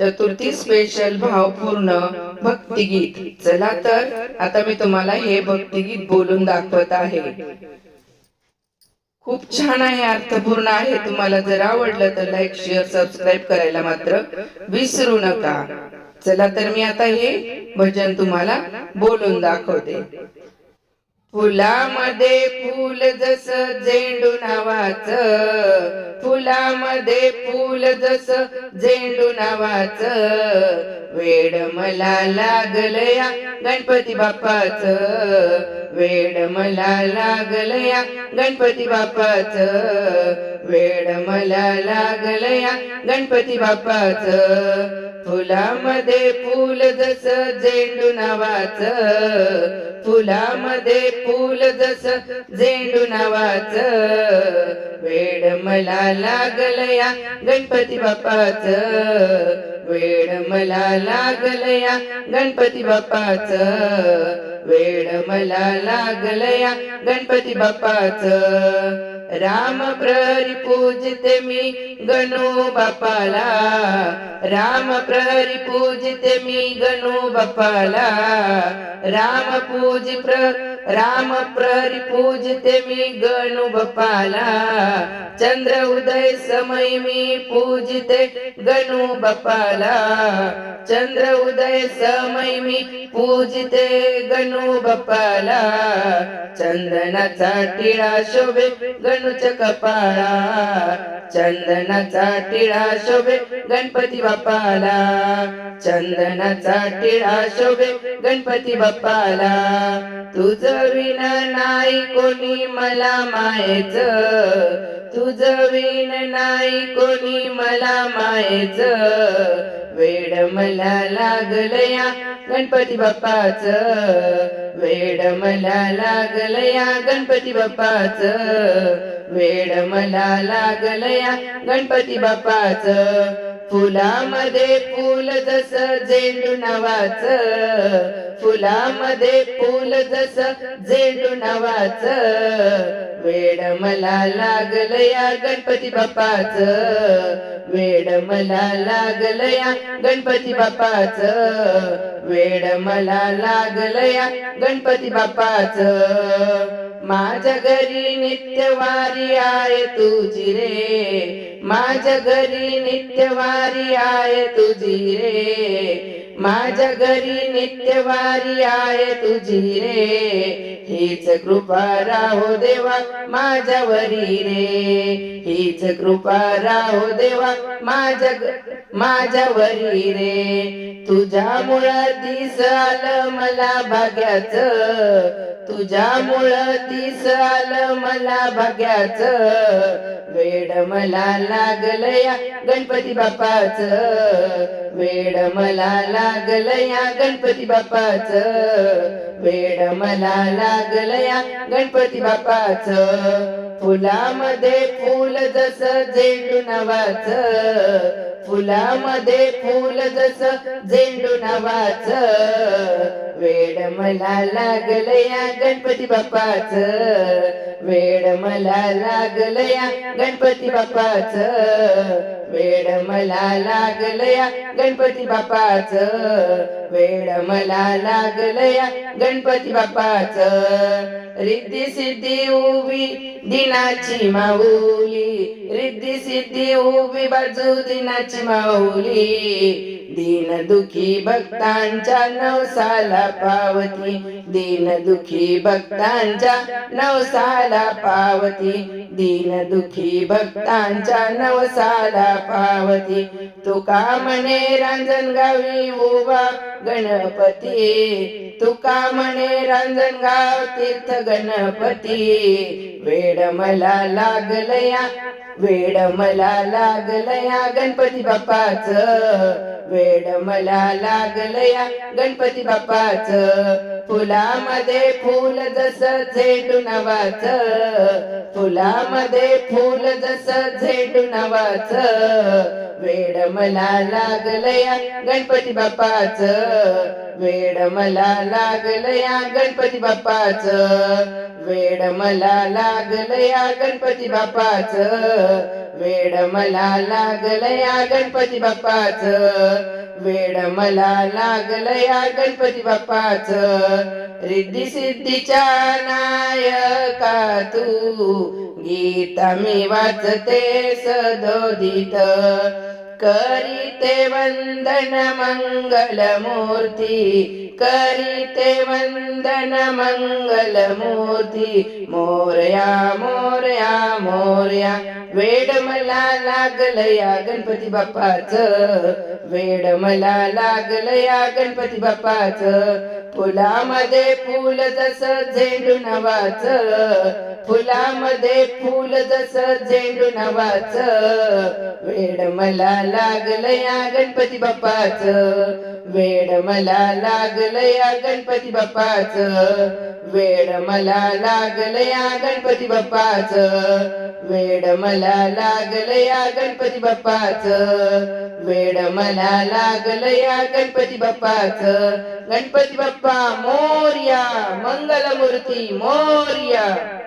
चतुर्थी special भावपूर्ण भक्तिगीत. चला तर आता मी तुम्हाला हे भक्तिगीत बोलून दाखवत आहे. खूप छान आहे अर्थपूर्ण आहे. तुम्हाला जर आवडलं तर लाईक शेअर सबस्क्राईब करायला मात्र विसरू नका. चला तर मी आता हे भजन तुम्हाला बोलून दाखवते. फुलामध्ये फूल जस झेंडू नावाच फुलामध्ये फूल जस झेंडू नावाच वेड मला लागलया गणपती बाप्पाच वेड मला लागलया गणपती बाप्पाच वेड मला लागलया गणपती बाप्पाच फुलामध्ये फूल जस झेंडू नावाच फुलामध्ये फूल जस झेंडू नावाच. वेड मला लागलया गणपती बाप्पाच. वेड मला लागलया गणपती बाप्पाच. वेड मला लागलया गणपती बाप्पाच. राम प्रहरी पूजते मी गणू बापाला राम प्रहरी पूजते मी गणू बापाला राम पूज प्र राम प्रहरी पूजते मी गणू बपाला चंद्र उदय समय मी पूजते गणू बपाला चंद्र उदय समय मी पूजते गणू बपाला चंदनाचा टिळा शोभे गणूच्या कपाळा. चंदनाचा टिळा शोभे गणपती बाप्पाला. चंदनाचा टिळा शोभे गणपती बाप्पाला. तुझ विन नाही कोणी मला मायेच तुझ विन नाही कोणी मला मायेच वेड मला लागलया. गणपती बाप्पाच. वेड मला लागलया. गणपती बाप्पाच. वेड मला लागलया. गणपती बाप्पाच. फुलामध्ये फुल जस झेंडू नवाच फुलामध्ये फुल जस झेंडू नवाच वेड मला लागलया गणपती बाप्पाच वेड मला लागलया गणपती बाप्पाच. वेड मला लागलया गणपती बाप्पाच. माझ्या घरी नित्यवारी आहे तुझी रे. माझ्या घरी नित्यवारी आहे तुझी रे. माझ्या घरी नित्यवारी आहे तुझी रे. हीच कृपा राहो देवा माझ्यावरी रे. हीच कृपा राहो देवा माझ्या माझ्यावरी रे. तुझ्यामुळं दिस आलं मला भाग्याच. तुझ्यामुळं दिस आलं मला भाग्याच. वेड मला लागलया गणपती बाप्पाच. वेड मला लागलया गणपती बाप्पाच. वेड मला लागलया गणपती बाप्पाच. फुलामध्ये फुल जस झेंडू नवाच फुलामध्ये फुल जस झेंडू नवाच वेड मला लागलया गणपती बाप्पाच. वेड मला लागलया गणपती बाप्पाच. वेड मला लागलया गणपती बाप्पाच. वेड मला लागलया गणपती बाप्पाच. रिद्धी सिद्धी उभी दिनाची माऊली. रिद्धी सिद्धी उभी बाजू दिनाची माऊली. दीन दुखी भक्तांच्या नवसाला पावती. दीन दुखी भक्तांच्या नवसाला पावती. दीन दुखी भक्तांच्या नवसाला पावती. तुका म्हणे रांजणगावी उभा गणपती. तुका म्हणे रांजणगाव तीर्थ गणपती. वेड मला लागलया वेड मला लागलया गणपती बाप्पाच. वेड मला लागलया गणपती बाप्पाच. फुलामध्ये फुल जस झेंडू नवाच. फुलामध्ये फुल जस झेंडू नवाच. वेड मला लागलया गणपती बाप्पाच. वेड मला लागलया गणपती बाप्पाच. वेड मला लागलया गणपती बाप्पाच. वेड मला लागलं या गणपती बाप्पाच. वेड मला लागलं या गणपती बाप्पाच. रिद्धी सिद्धीच्या नायका तू गीता मी वाचते सदोदित. करीते वंदन मंगल मूर्ती करीते वंदन मंगल मूर्ती मोरया मोरया मोरया. वेड मला लागलं या गणपती बाप्पाच. वेड मला लागलं या गणपती बाप्पाच. फुलामध्ये फुल जस झेंडू नवाच. फुलामध्ये फुल जस झेंडू नवाच. वेड मला लागलं या गणपती बाप्पाच. वेड मला लागलं या गणपती बाप्पाच. वेड मला लागलं या गणपती बाप्पाच. वेड मला लागल या गणपती बाप्पाच. वेड मला लागल या गणपती बाप्पाच. गणपती बाप्पा मोर्या मंगलमूर्ती मोर्या.